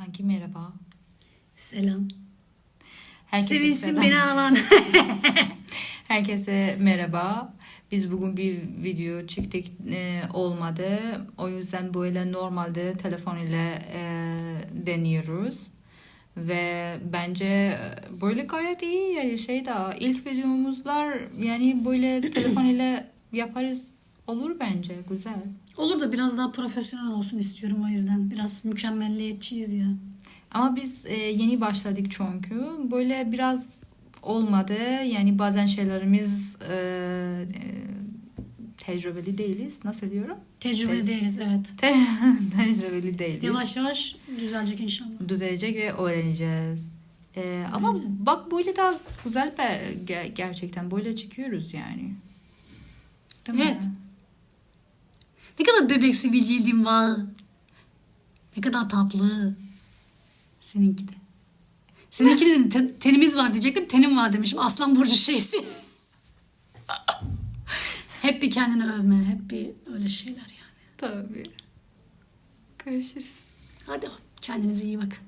Kanki merhaba. Selam. Herkese Sevinsin selam. beni alan. Herkese merhaba. Biz bugün bir video çektik e, olmadı. O yüzden böyle normalde telefon ile e, deniyoruz. Ve bence böyle gayet iyi yani şey daha ilk videomuzlar yani böyle telefon ile yaparız olur bence güzel. Olur da biraz daha profesyonel olsun istiyorum o yüzden. Biraz mükemmelliyetçiyiz ya. Ama biz e, yeni başladık çünkü. Böyle biraz olmadı. Yani bazen şeylerimiz e, e, tecrübeli değiliz. Nasıl diyorum? Tecrübeli Şey- değiliz evet. Te tecrübeli değiliz. Yavaş yavaş düzelecek inşallah. Düzelecek ve öğreneceğiz. E, ama bak böyle daha güzel be, ge- gerçekten böyle çıkıyoruz yani. Değil mi? Ne kadar bebeksi bir cildin var. Ne kadar tatlı. Seninki de. Seninki de te- tenimiz var diyecektim. Tenim var demişim. Aslan burcu şeysi. hep bir kendini övme. Hep bir öyle şeyler yani. Tabii. Görüşürüz. Hadi kendinize iyi bakın.